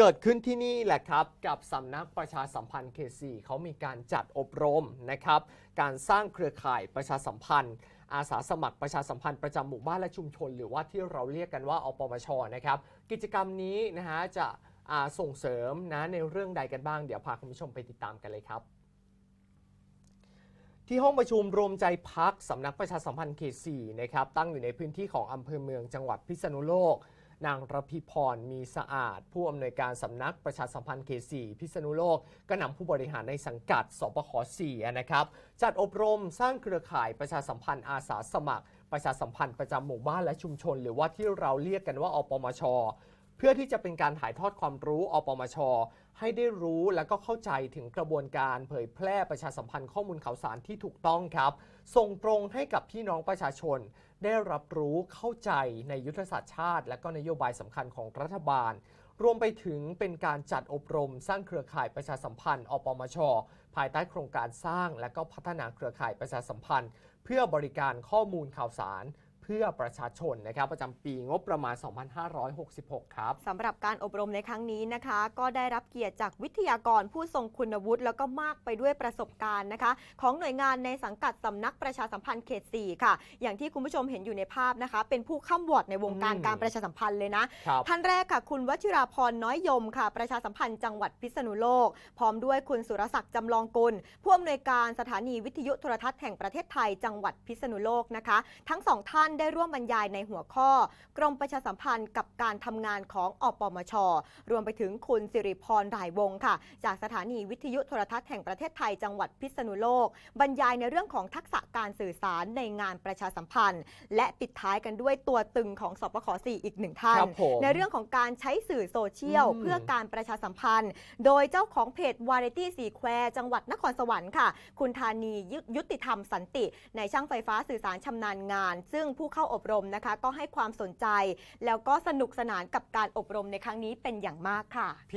เกิดขึ้นที่นี่แหละครับกับสำนักประชาสัมพันธ์เขต4เขามีการจัดอบรมนะครับ การสร้างเครือข่ายประชาสัมพันธ์ อาสาสมัครประชาสัมพันธ์ประจำหมู่บ้านและชุมชน หรือว่าที่เราเรียกกันว่าอปมชนะครับ กิจกรรมนี้นะฮะจะส่งเสริมนะในเรื่องใดกันบ้างเดี๋ยวพาคุณผู้ชมไปติดตามกันเลยครับที่ห้องประชุมรวมใจพักสำนักประชาสัมพันธ์เขต4นะครับตั้งอยู่ในพื้นที่ของอำเภอเมืองจังหวัดพิษณุโลก นางรพิพรมีสะอาด ผู้อำนวยการสำนักประชาสัมพันธ์เขต4พิษณุโลก ก็นำผู้บริหารในสังกัดสปข4นะครับ จัดอบรมสร้างเครือข่ายประชาสัมพันธ์อาสาสมัคร ประชาสัมพันธ์ประจำหมู่บ้านและชุมชน หรือว่าที่เราเรียกกันว่าอปมช เพื่อที่จะเป็นการถ่ายทอดความรู้อปมช ให้ได้รู้และก็เข้าใจถึงกระบวนการเผยแพร่ประชาสัมพันธ์ข้อมูลข่าวสารที่ถูกต้องครับ ส่งตรงให้กับพี่น้องประชาชน ได้รับรู้เข้าใจในยุทธศาสตร์ชาติ และก็นโยบายสำคัญของรัฐบาล รวมไปถึงเป็นการจัดอบรมสร้างเครือข่ายประชาสัมพันธ์อปมช ภายใต้โครงการสร้างและก็พัฒนาเครือข่ายประชาสัมพันธ์ เพื่อบริการข้อมูลข่าวสาร พื่อประชาชนนะครับประจำปีงบประมาณ 2566 ครับสำหรับการอบรมในครั้งนี้นะคะ ก็ได้รับเกียรติจากวิทยากรผู้ทรงคุณวุฒิแล้วก็มากไปด้วยประสบการณ์นะคะ ของหน่วยงานในสังกัดสำนักประชาสัมพันธ์เขต 4 ค่ะ อย่างที่คุณผู้ชมเห็นอยู่ในภาพนะคะ เป็นผู้ข้ามวอร์ดในวงการอืมการประชาสัมพันธ์เลยนะครับท่านแรกค่ะ คุณวชิราพรน้อยยมค่ะ ประชาสัมพันธ์จังหวัดพิษณุโลก พร้อมด้วยคุณสุรศักดิ์จำลองกุลผู้อำนวยการสถานีวิทยุโทรทัศน์แห่งประเทศไทย จังหวัดพิษณุโลกนะคะ ทั้งสองท่านได้ร่วมบรรยายในหัวข้อ กรมประชาสัมพันธ์กับการทำงานของอปมช รวมไปถึงคุณสิริพรหลายวงศ์ค่ะ จากสถานีวิทยุโทรทัศน์แห่งประเทศไทยจังหวัดพิษณุโลก บรรยายในเรื่องของทักษะการสื่อสารในงานประชาสัมพันธ์ และปิดท้ายกันด้วยตัวตึงของสปข4อีกหนึ่งท่านครับผมในเรื่องของการใช้สื่อโซเชียลอืมเพื่อการประชาสัมพันธ์ โดยเจ้าของเพจ Variety สีแควจังหวัดนครสวรรค์ค่ะ คุณธานียุยุติธรรมสันติ ในช่างไฟฟ้าสื่อสารชำนาญงาน ซึ่งผู้เข้าอบรมนะคะ ก็ให้ความสนใจ แล้วก็สนุกสนานกับการอบรมในครั้งนี้เป็นอย่างมากค่ะ